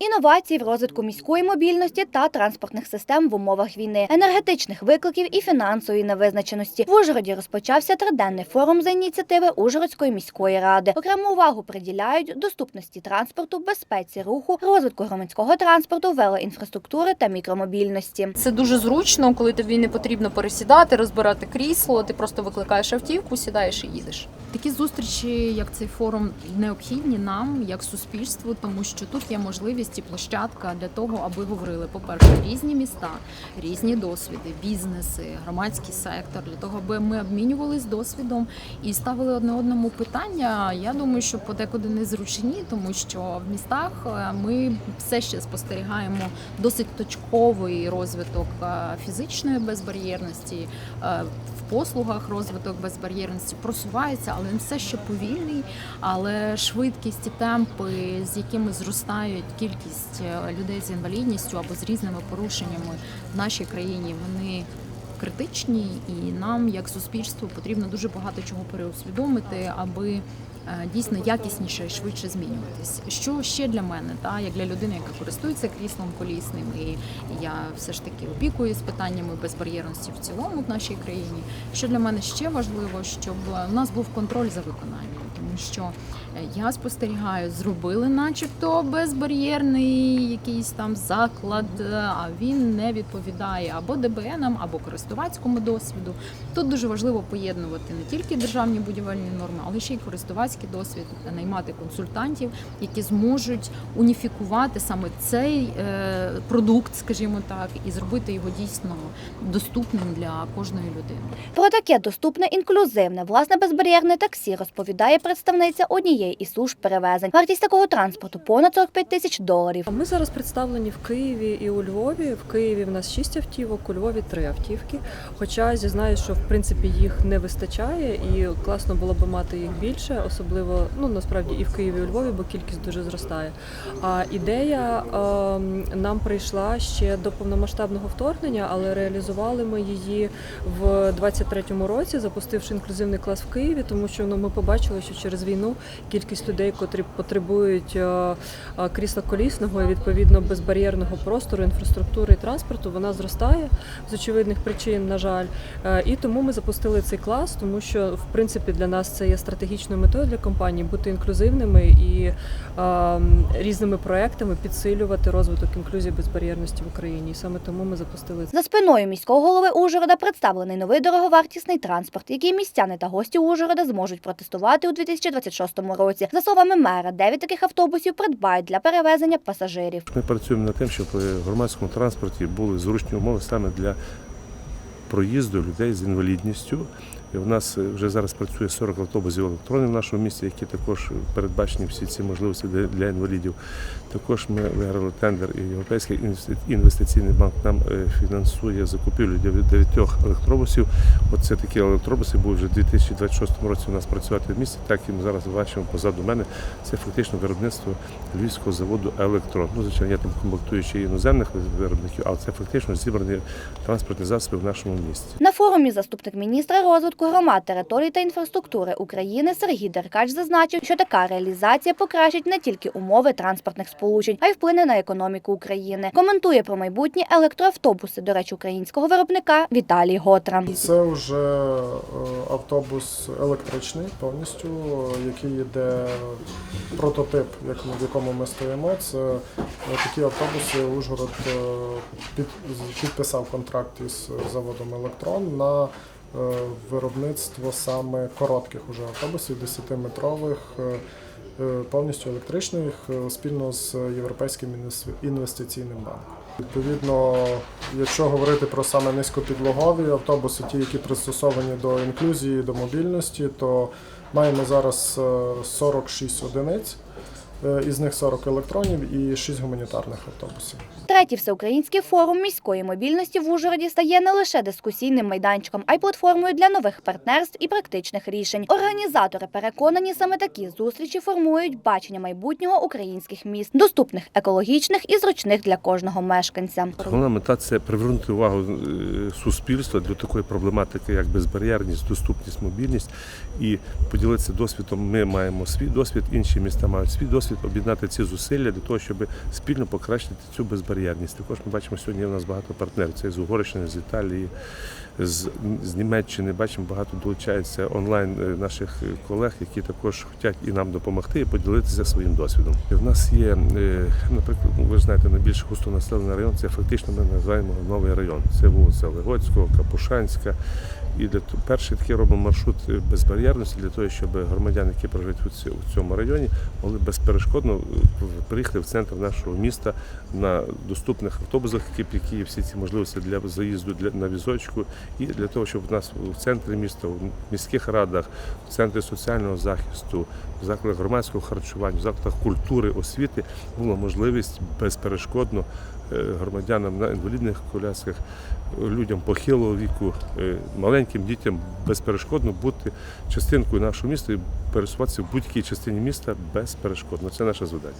Інновації в розвитку міської мобільності та транспортних систем в умовах війни, енергетичних викликів і фінансової невизначеності. В Ужгороді розпочався триденний форум за ініціативи Ужгородської міської ради. Окрему увагу приділяють доступності транспорту, безпеці руху, розвитку громадського транспорту, велоінфраструктури та мікромобільності. Це дуже зручно, коли тобі не потрібно пересідати, розбирати крісло. Ти просто викликаєш автівку, сідаєш і їдеш. Такі зустрічі, як цей форум, необхідні нам, як суспільству, тому що тут є можливість і площадка для того, аби говорили, по-перше, різні міста, різні досвіди, бізнеси, громадський сектор, для того, аби ми обмінювались досвідом і ставили одне одному питання. Я думаю, що подекуди незручні, тому що в містах е, ми все ще спостерігаємо досить точковий розвиток е, фізичної безбар'єрності, е, послугах розвиток безбар'єрності просувається, але він все ще повільний. Але швидкість і темпи, з якими зростають кількість е, людей з інвалідністю або з різними порушеннями в нашій країні, вони критичні, і нам, як суспільству, потрібно дуже багато чого переусвідомити, аби дійсно якісніше і швидше змінюватись. Що ще для мене, та як для людини, яка користується кріслом колісним, і я все ж таки опікуюсь питаннями безбар'єрності в цілому в нашій країні. Що для мене ще важливо, щоб у нас був контроль за виконанням, тому що е, я спостерігаю, зробили, начебто, безбар'єрний якийсь там заклад, е, а він не відповідає або ДБНам, або користувацькому досвіду. Тут дуже важливо поєднувати не тільки державні будівельні норми, але ще й користувацький досвід, наймати консультантів, які зможуть уніфікувати саме цей е, продукт, скажімо так, і зробити його дійсно доступним для кожної людини. Про таке доступне, інклюзивне, власне безбар'єрне таксі розповідає представниця однієї із служб перевезень. Вартість такого транспорту понад 45 тисяч доларів. Ми зараз представлені в Києві і у Львові. В Києві в нас 6 автівок, у Львові 3 автівки. Хоча зізнаю, що в принципі їх не вистачає, і класно було б мати їх більше, особливо ну насправді і в Києві, і у Львові, бо кількість дуже зростає. А ідея ем, нам прийшла ще до повномасштабного вторгнення, але реалізували ми її в 23-му році, запустивши інклюзивний клас в Києві, тому що ну ми побачили, що через війну кількість людей, котрі потребують е, е, крісла колісного і відповідно безбар'єрного простору, інфраструктури і транспорту, вона зростає з очевидних причин, на жаль. Е, І тому ми запустили цей клас, тому що в принципі для нас це є стратегічною метою для компанії бути інклюзивними і різними проектами підсилювати розвиток інклюзії безбар'єрності в Україні. І саме тому ми запустили. За спиною міського голови Ужгорода представлений новий дороговартісний транспорт, який містяни та гості Ужгорода зможуть протестувати у 2026 році. За словами мера, 9 таких автобусів придбають для перевезення пасажирів. Ми працюємо над тим, щоб в громадському транспорті були зручні умови саме для проїзду людей з інвалідністю. І в нас вже зараз працює 40 автобусів електронів в нашому місті, які також передбачені всі ці можливості для- інвалідів. Також ми виграли тендер, і Європейський інвестиційний банк нам е, фінансує закупівлю дев'я- дев'ятьох електробусів. Оце такі електробуси будуть вже в 2026 році у нас працювати в місті. Так і ми зараз бачимо позаду мене. Це фактично виробництво львівського заводу Електрон. Ну, звичайно, є там комплектуючі іноземних виробників, але це фактично зібрані транспортні засоби в нашому місті. На форумі заступник міністра розвитку громад, територій та інфраструктури України Сергій Деркач зазначив, що така реалізація покращить не тільки умови транспортних сполучень, а й вплине на економіку України. Коментує про майбутні електроавтобуси, до речі, українського виробника Віталій Готра. Це вже е, автобус електричний повністю, е, який йде прототип, як в якому ми стоїмо. Це е, такі автобуси Ужгород під, підписав контракт із заводом Електрон на виробництво саме коротких уже автобусів, 10-метрових. е, е, Повністю електричних е, спільно з Європейським інвестиційним банком. Відповідно, якщо говорити про саме низькопідлогові автобуси, ті, які пристосовані до інклюзії, до мобільності, то маємо зараз е, 46 одиниць, е, із них 40 електронів і 6 гуманітарних автобусів. Третій всеукраїнський форум міської мобільності в Ужгороді стає не лише дискусійним майданчиком, а й платформою для нових партнерств і практичних рішень. Організатори переконані, саме такі зустрічі формують бачення майбутнього українських міст, доступних, екологічних і зручних для кожного мешканця. Головна мета це привернути увагу е, суспільства до такої проблематики, як безбар'єрність, доступність, мобільність, і поділитися досвідом. Ми маємо свій досвід, інші міста мають свій досвід. Досвід, об'єднати ці зусилля для того, щоб спільно покращити цю безбар'єрність. Також ми бачимо сьогодні у нас багато партнерів. Це з Угорщини, з Італії, з, з Німеччини. Бачимо, багато долучається онлайн е, наших колег, які також хочуть і нам допомогти, і поділитися своїм досвідом. В нас є, е, наприклад, ну, ви ж знаєте, найбільш густонаселений район це фактично ми називаємо новий район. Це вулиця Легоцького, Капушанська. І для перший такий робимо маршрут безбар'єрності для того, щоб громадяни, які проживають у цьому районі, могли безперешкодно е, приїхати в центр нашого міста на доступних автобусах, які, є всі ці можливості для заїзду для на візочку, і для того, щоб в нас в центрі міста, в міських радах, в центрі соціального захисту, в закладах громадського харчування, в закладах культури, освіти була можливість безперешкодно громадянам на інвалідних колясках, людям похилого віку, е, маленьким дітям безперешкодно бути частинкою нашого міста і пересуватися в будь-якій частині міста безперешкодно. Це наше завдання.